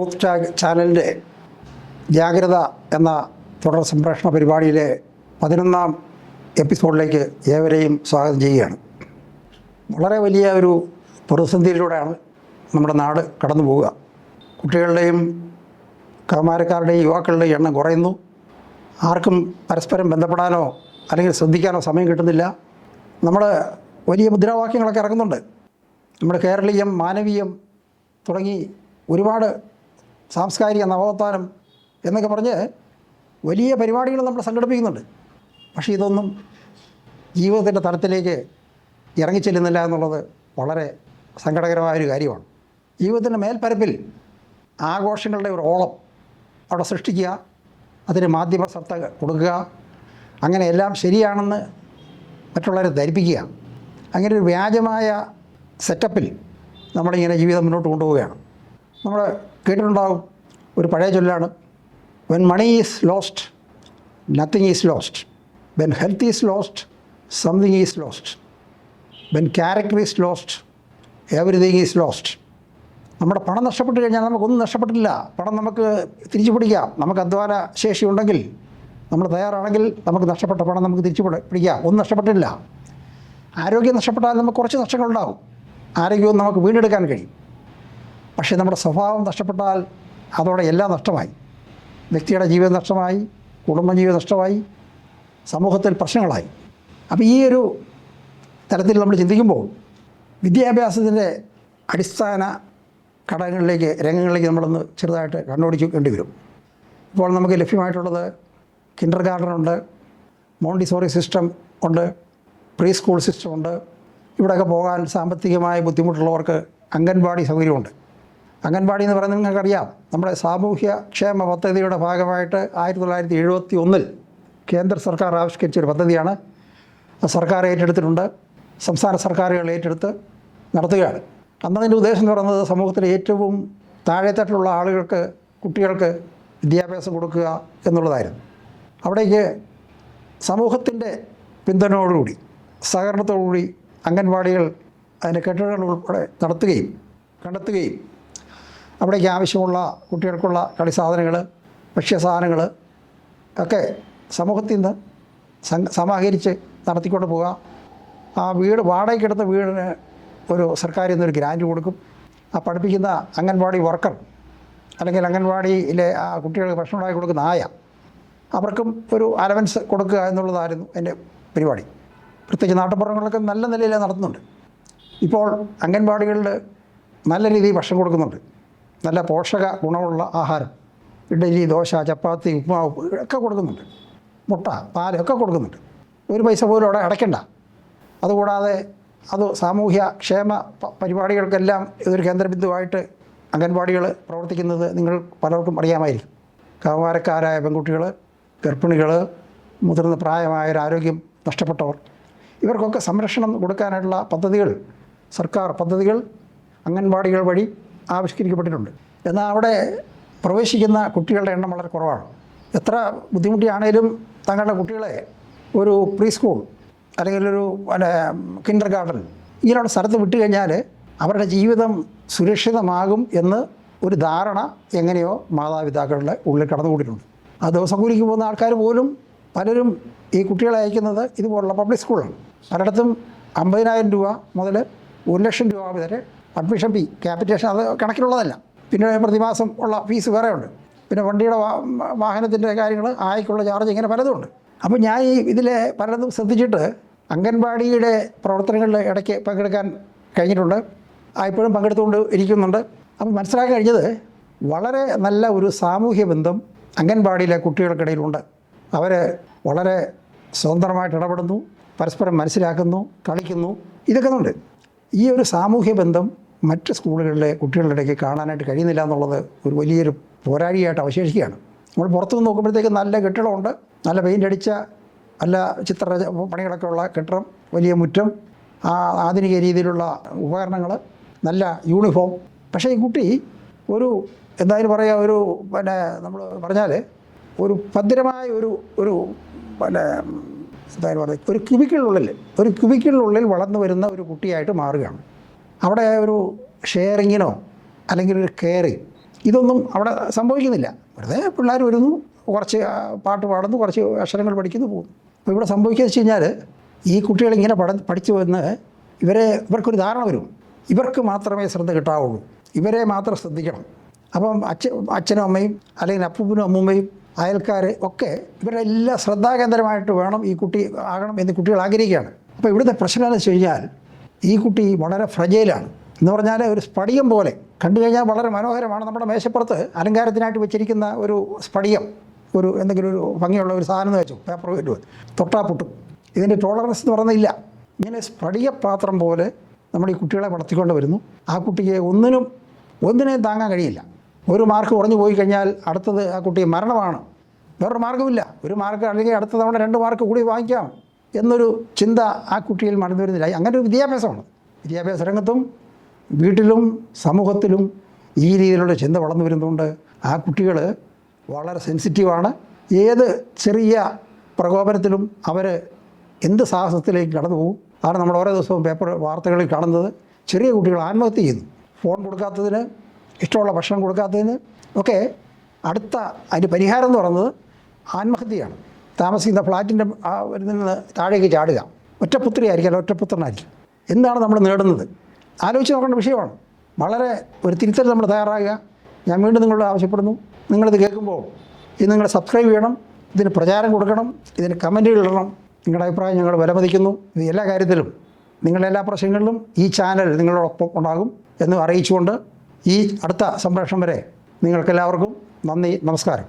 Truth ചാനലിന്റെ ജാഗ്രത എന്ന തുടർ സംപ്രേഷണ പരിപാടിയിലെ പതിനൊന്നാം എപ്പിസോഡിലേക്ക് ഏവരെയും സ്വാഗതം ചെയ്യുകയാണ്. വളരെ വലിയ ഒരു പ്രതിസന്ധിയിലൂടെയാണ് നമ്മുടെ നാട് കടന്നു പോവുക. കുട്ടികളുടെയും കൗമാരക്കാരുടെയും യുവാക്കളുടെയും എണ്ണം കുറയുന്നു. ആർക്കും പരസ്പരം ബന്ധപ്പെടാനോ അല്ലെങ്കിൽ ശ്രദ്ധിക്കാനോ സമയം കിട്ടുന്നില്ല. നമ്മൾ വലിയ മുദ്രാവാക്യങ്ങളൊക്കെ ഇറങ്ങുന്നുണ്ട്. നമ്മുടെ കേരളീയം മാനവീയം തുടങ്ങി ഒരുപാട് സാംസ്കാരിക നവോത്ഥാനം എന്നൊക്കെ പറഞ്ഞ് വലിയ പരിപാടികൾ നമ്മൾ സംഘടിപ്പിക്കുന്നുണ്ട്. പക്ഷേ ഇതൊന്നും ജീവിതത്തിന്റെ തലത്തിലേക്ക് ഇറങ്ങിച്ചെല്ലുന്നില്ല എന്നുള്ളത് വളരെ സങ്കടകരമായൊരു കാര്യമാണ്. ജീവിതത്തിന്റെ മേൽപ്പരപ്പിൽ ആഘോഷങ്ങളുടെ ഒരു ഓളം അവിടെ സൃഷ്ടിക്കുക അതിന് മാധ്യമ ശ്രദ്ധ കൊടുക്കുക അങ്ങനെ എല്ലാം ശരിയാണെന്ന് മറ്റുള്ളവരെ ധരിപ്പിക്കുക അങ്ങനെ ഒരു വ്യാജമായ സെറ്റപ്പിൽ നമ്മളിങ്ങനെ ജീവിതം മുന്നോട്ട് കൊണ്ടുപോവുകയാണ്. നമ്മൾ കേട്ടിട്ടുണ്ടാകും ഒരു പഴയ ചൊല്ലാണ്. When money is lost nothing is lost when health is lost something is lost when character is lost everything is lost നമ്മുടെ പണം നഷ്ടപ്പെട്ട് കഴിഞ്ഞാൽ നമുക്കൊന്നും നഷ്ടപ്പെട്ടില്ല പണം നമുക്ക് തിരിച്ചു പിടിക്കാം. നമുക്ക് അധ്വാന ശേഷി ഉണ്ടെങ്കിൽ നമ്മൾ തയ്യാറാണെങ്കിൽ നമുക്ക് നഷ്ടപ്പെട്ട പണം നമുക്ക് തിരിച്ചു പിടിക്കാം. ഒന്നും നഷ്ടപ്പെട്ടില്ല ആരോഗ്യം നഷ്ടപ്പെട്ടാൽ നമുക്ക് കുറച്ച് നഷ്ടങ്ങളുണ്ടാകും ആരോഗ്യവും നമുക്ക് വീണ്ടെടുക്കാൻ കഴിയും. പക്ഷേ നമ്മുടെ സ്വഭാവം നഷ്ടപ്പെട്ടാൽ അതോടെ എല്ലാം നഷ്ടമായി. വ്യക്തിയുടെ ജീവിതം നഷ്ടമായി കുടുംബജീവിതം നഷ്ടമായി സമൂഹത്തിൽ പ്രശ്നങ്ങളായി. അപ്പോൾ ഈ ഒരു തലത്തിൽ നമ്മൾ ചിന്തിക്കുമ്പോൾ വിദ്യാഭ്യാസത്തിന്റെ അടിസ്ഥാന ഘടകങ്ങളിലേക്ക് രംഗങ്ങളിലേക്ക് നമ്മളൊന്ന് ചെറുതായിട്ട് കണ്ണോടിക്കേണ്ടി വരും. ഇപ്പോൾ നമുക്ക് ലഭ്യമായിട്ടുള്ളത് കിൻഡർ ഗാർഡൻ ഉണ്ട് മോണ്ടിസോറി സിസ്റ്റം ഉണ്ട് പ്രീ സ്കൂൾ സിസ്റ്റം ഉണ്ട്. ഇവിടെയൊക്കെ പോകാൻ സാമ്പത്തികമായ ബുദ്ധിമുട്ടുള്ളവർക്ക് അംഗൻവാടി സൗകര്യമുണ്ട്. അംഗൻവാടി എന്ന് പറയുന്നത് നിങ്ങൾക്കറിയാം. നമ്മുടെ സാമൂഹ്യ ക്ഷേമ പദ്ധതിയുടെ ഭാഗമായിട്ട് ആയിരത്തി തൊള്ളായിരത്തി എഴുപത്തി ഒന്നിൽ കേന്ദ്ര സർക്കാർ ആവിഷ്കരിച്ച ഒരു പദ്ധതിയാണ് സർക്കാർ ഏറ്റെടുത്തിട്ടുണ്ട്. സംസ്ഥാന സർക്കാരുകൾ ഏറ്റെടുത്ത് നടത്തുകയാണ്. അന്നതിന്റെ ഉദ്ദേശം എന്ന് പറയുന്നത് സമൂഹത്തിലെ ഏറ്റവും താഴെത്തട്ടിലുള്ള ആളുകൾക്ക് കുട്ടികൾക്ക് വിദ്യാഭ്യാസം കൊടുക്കുക എന്നുള്ളതായിരുന്നു. അവിടേക്ക് സമൂഹത്തിന്റെ പിന്തുണയോടുകൂടി സഹകരണത്തോടുകൂടി അംഗൻവാടികൾ അതിന്റെ കെട്ടിടങ്ങൾ ഉൾപ്പെടെ നടത്തുകയും കണ്ടെത്തുകയും അവിടേക്ക് ആവശ്യമുള്ള കുട്ടികൾക്കുള്ള കളി സാധനങ്ങൾ ഭക്ഷ്യസാധനങ്ങൾ ഒക്കെ സമൂഹത്തിൽ നിന്ന് സമാഹരിച്ച് നടത്തിക്കൊണ്ട് പോവുക. ആ വീട് വാടകയ്ക്കെടുത്ത വീടിന് ഒരു സർക്കാരിൽ നിന്നൊരു ഗ്രാന്റ് കൊടുക്കും. ആ പഠിപ്പിക്കുന്ന അംഗൻവാടി വർക്കർ അല്ലെങ്കിൽ അംഗൻവാടിയിലെ ആ കുട്ടികൾക്ക് ഭക്ഷണം ഉണ്ടാക്കി കൊടുക്കുന്ന ആയ അവർക്കും ഒരു അലവൻസ് കൊടുക്കുക എന്നുള്ളതായിരുന്നു എന്റെ പരിപാടി. പ്രത്യേകിച്ച് നാട്ടുപുറങ്ങളിലൊക്കെ നല്ല നിലയിൽ നടത്തുന്നുണ്ട്. ഇപ്പോൾ അംഗൻവാടികളിൽ നല്ല രീതിയിൽ ഭക്ഷണം കൊടുക്കുന്നുണ്ട്. നല്ല പോഷക ഗുണമുള്ള ആഹാരം. ഇഡലി ദോശ ചപ്പാത്തി ഉപ്പുമാവ് ഒക്കെ കൊടുക്കുന്നുണ്ട്. മുട്ട പാലൊക്കെ കൊടുക്കുന്നുണ്ട്. ഒരു പൈസ പോലും അവിടെ അടയ്ക്കണ്ട. അതുകൂടാതെ അത് സാമൂഹ്യ ക്ഷേമ പരിപാടികൾക്കെല്ലാം ഇതൊരു കേന്ദ്രബിന്ദുവായിട്ട് അംഗൻവാടികൾ പ്രവർത്തിക്കുന്നത് നിങ്ങൾ പലർക്കും അറിയാമായിരിക്കും. കൗമാരക്കാരായ പെൺകുട്ടികൾ ഗർഭിണികൾ മുതിർന്ന പ്രായമായവർ ആരോഗ്യം നഷ്ടപ്പെട്ടവർ ഇവർക്കൊക്കെ സംരക്ഷണം കൊടുക്കാനായിട്ടുള്ള പദ്ധതികൾ സർക്കാർ പദ്ധതികൾ അംഗൻവാടികൾ വഴി ആവിഷ്കരിക്കപ്പെട്ടിട്ടുണ്ട്. എന്നാൽ അവിടെ പ്രവേശിക്കുന്ന കുട്ടികളുടെ എണ്ണം വളരെ കുറവാണ്. എത്ര ബുദ്ധിമുട്ടിയാണേലും തങ്ങളുടെ കുട്ടികളെ ഒരു പ്രീ സ്കൂൾ അല്ലെങ്കിൽ ഒരു കിൻഡർ ഗാർഡൻ ഇങ്ങനെയുള്ള സ്ഥലത്ത് വിട്ട് കഴിഞ്ഞാൽ അവരുടെ ജീവിതം സുരക്ഷിതമാകും എന്ന് ഒരു ധാരണ എങ്ങനെയോ മാതാപിതാക്കളുടെ ഉള്ളിൽ കടന്നുകൂടിയിട്ടുണ്ട്. ആ ദിവസം കൂലിക്ക് പോകുന്ന ആൾക്കാർ പോലും പലരും ഈ കുട്ടികളെ അയക്കുന്നത് ഇതുപോലുള്ള പബ്ലിക് സ്കൂളാണ്. പലയിടത്തും അമ്പതിനായിരം രൂപ മുതൽ ഒരു ലക്ഷം രൂപ വരെ അഡ്മിഷൻ ഫീ ക്യാപിറ്റേഷൻ അത് കണക്കിലുള്ളതല്ല. പിന്നെ പ്രതിമാസം ഉള്ള ഫീസ് വേറെ ഉണ്ട് പിന്നെ വണ്ടിയുടെ വാഹനത്തിന്റെ കാര്യങ്ങൾ ആയിക്കുള്ള ചാർജ് ഇങ്ങനെ പലതും ഉണ്ട് അപ്പോൾ ഞാൻ ഈ ഇതിലെ പലതും ശ്രദ്ധിച്ചിട്ട് അംഗൻവാടിയുടെ പ്രവർത്തനങ്ങളിൽ ഇടയ്ക്ക് പങ്കെടുക്കാൻ കഴിഞ്ഞിട്ടുണ്ട്. ഇപ്പോഴും പങ്കെടുത്തുകൊണ്ട് ഇരിക്കുന്നുണ്ട്. അപ്പോൾ മനസ്സിലാക്കി കഴിഞ്ഞത് വളരെ നല്ല ഒരു സാമൂഹ്യ ബന്ധം അംഗൻവാടിയിലെ കുട്ടികൾക്കിടയിലുണ്ട്. അവർ വളരെ സ്വതന്ത്രമായിട്ട് ഇടപെടുന്നു പരസ്പരം മനസ്സിലാക്കുന്നു കളിക്കുന്നു ഇതൊക്കെ ഉണ്ട്. ഈ ഒരു സാമൂഹ്യ ബന്ധം മറ്റ് സ്കൂളുകളിലെ കുട്ടികളുടെ ഇടയ്ക്ക് കാണാനായിട്ട് കഴിയുന്നില്ല എന്നുള്ളത് ഒരു വലിയൊരു പോരാളിയായിട്ട് അവശേഷിക്കുകയാണ്. നമ്മൾ പുറത്തു നിന്ന് നോക്കുമ്പോഴത്തേക്ക് നല്ല കെട്ടിടമുണ്ട്. നല്ല പെയിന്റ് അടിച്ച നല്ല ചിത്ര പണികളൊക്കെ ഉള്ള കെട്ടിടം വലിയ മുറ്റം ആ ആധുനിക രീതിയിലുള്ള ഉപകരണങ്ങൾ നല്ല യൂണിഫോം പക്ഷേ ഈ കുട്ടി ഒരു എന്തായാലും പറയുക ഒരു പിന്നെ നമ്മൾ പറഞ്ഞാൽ ഒരു ഭദ്രമായ ഒരു ഒരു പിന്നെ എന്തായാലും പറയുക ഒരു ക്യുബിക്കിനുള്ളിൽ ഒരു ക്യുബിക്കിനുള്ളിൽ വളർന്നു വരുന്ന ഒരു കുട്ടിയായിട്ട് മാറുകയാണ്. അവിടെ ഒരു ഷെയറിങ്ങിനോ അല്ലെങ്കിൽ ഒരു കെയറിങ് ഇതൊന്നും അവിടെ സംഭവിക്കുന്നില്ല. വെറുതെ പിള്ളേർ വരുന്നു കുറച്ച് പാട്ട് പാടുന്നു കുറച്ച് അക്ഷരങ്ങൾ പഠിക്കുന്നു പോകുന്നു. അപ്പോൾ ഇവിടെ സംഭവിക്കുക വെച്ച് കഴിഞ്ഞാൽ ഈ കുട്ടികൾ ഇങ്ങനെ പഠ പഠിച്ചു വന്ന് ഇവരെ ഇവർക്കൊരു ധാരണ വരും. ഇവർക്ക് മാത്രമേ ശ്രദ്ധ കിട്ടാവുള്ളൂ. ഇവരെ മാത്രം ശ്രദ്ധിക്കണം. അപ്പം അച്ഛ അച്ഛനും അമ്മയും അല്ലെങ്കിൽ അപ്പൂപ്പനും അമ്മൂമ്മയും അയൽക്കാർ ഒക്കെ ഇവരുടെ എല്ലാ ശ്രദ്ധാകേന്ദ്രമായിട്ട് വേണം ഈ കുട്ടി ആകണം എന്ന് കുട്ടികൾ ആഗ്രഹിക്കുകയാണ്. അപ്പോൾ ഇവിടുത്തെ പ്രശ്നം എന്ന് വെച്ച് കഴിഞ്ഞാൽ ഈ കുട്ടി വളരെ ഫ്രജൈലാണ് എന്ന് പറഞ്ഞാൽ ഒരു സ്ഫടികം പോലെ. കണ്ടു കഴിഞ്ഞാൽ വളരെ മനോഹരമാണ്. നമ്മുടെ മേശപ്പുറത്ത് അലങ്കാരത്തിനായിട്ട് വെച്ചിരിക്കുന്ന ഒരു സ്ഫടികം ഒരു എന്തെങ്കിലും ഒരു ഭംഗിയുള്ള ഒരു സാധനം വെച്ചു പേപ്പർ വീട്ടു തൊട്ടാ പൊട്ടും ഇതിന്റെ ടോളറൻസ് എന്ന് പറഞ്ഞില്ല. ഇങ്ങനെ സ്ഫടിക പാത്രം പോലെ നമ്മൾ ഈ കുട്ടികളെ വളർത്തിക്കൊണ്ട് വരുന്നു. ആ കുട്ടിക്ക് ഒന്നിനും ഒന്നിനെയും താങ്ങാൻ കഴിയില്ല. ഒരു മാർക്ക് കുറഞ്ഞു പോയി കഴിഞ്ഞാൽ അടുത്തത് ആ കുട്ടി മരണമാണ്. വേറൊരു മാർഗമില്ല ഒരു മാർക്ക് അല്ലെങ്കിൽ അടുത്ത തവണ രണ്ട് മാർക്ക് കൂടി വാങ്ങിക്കാം. എന്നൊരു ചിന്ത ആ കുട്ടിയിൽ മടന്നു വരുന്നില്ല. അങ്ങനെ ഒരു വിദ്യാഭ്യാസമാണ്. വിദ്യാഭ്യാസ രംഗത്തും വീട്ടിലും സമൂഹത്തിലും ഈ രീതിയിലുള്ള ചിന്ത വളർന്നു വരുന്നതുകൊണ്ട് ആ കുട്ടികൾ വളരെ സെൻസിറ്റീവാണ് ഏത് ചെറിയ പ്രകോപനത്തിലും അവർ എന്ത് സാഹസത്തിലേക്ക് കടന്നു പോകും? അതാണ് നമ്മൾ ഓരോ ദിവസവും പേപ്പർ വാർത്തകളിൽ കാണുന്നത്. ചെറിയ കുട്ടികൾ ആത്മഹത്യ ചെയ്യുന്നു. ഫോൺ കൊടുക്കാത്തതിന് ഇഷ്ടമുള്ള ഭക്ഷണം കൊടുക്കാത്തതിന് ഒക്കെ അടുത്ത അതിന് പരിഹാരം എന്ന് പറയുന്നത് ആത്മഹത്യയാണ്. താമസിക്കുന്ന ഫ്ലാറ്റിന്റെ നിന്ന് താഴേക്ക് ചാടുക. ഒറ്റപുത്രിയായിരിക്കും അല്ല ഒറ്റപുത്രനായിരിക്കും എന്താണ് നമ്മൾ നേടുന്നത്? ആലോചിച്ച് നോക്കേണ്ട വിഷയമാണ്. വളരെ ഒരു തിരുത്തൽ നമ്മൾ തയ്യാറാകുക. ഞാൻ വീണ്ടും നിങ്ങളോട് ആവശ്യപ്പെടുന്നു. നിങ്ങളിത് കേൾക്കുമ്പോൾ ഇത് നിങ്ങൾ സബ്സ്ക്രൈബ് ചെയ്യണം. ഇതിന് പ്രചാരം കൊടുക്കണം. ഇതിന് കമന്റുകൾ ഇടണം. നിങ്ങളുടെ അഭിപ്രായം ഞങ്ങൾ വിലമതിക്കുന്നു. ഇത് എല്ലാ കാര്യത്തിലും നിങ്ങളുടെ എല്ലാ പ്രശ്നങ്ങളിലും ഈ ചാനൽ നിങ്ങളോടൊപ്പം ഉണ്ടാകും എന്ന് അറിയിച്ചുകൊണ്ട് ഈ അടുത്ത സംപ്രേഷണം വരെ നിങ്ങൾക്കെല്ലാവർക്കും നന്ദി നമസ്കാരം.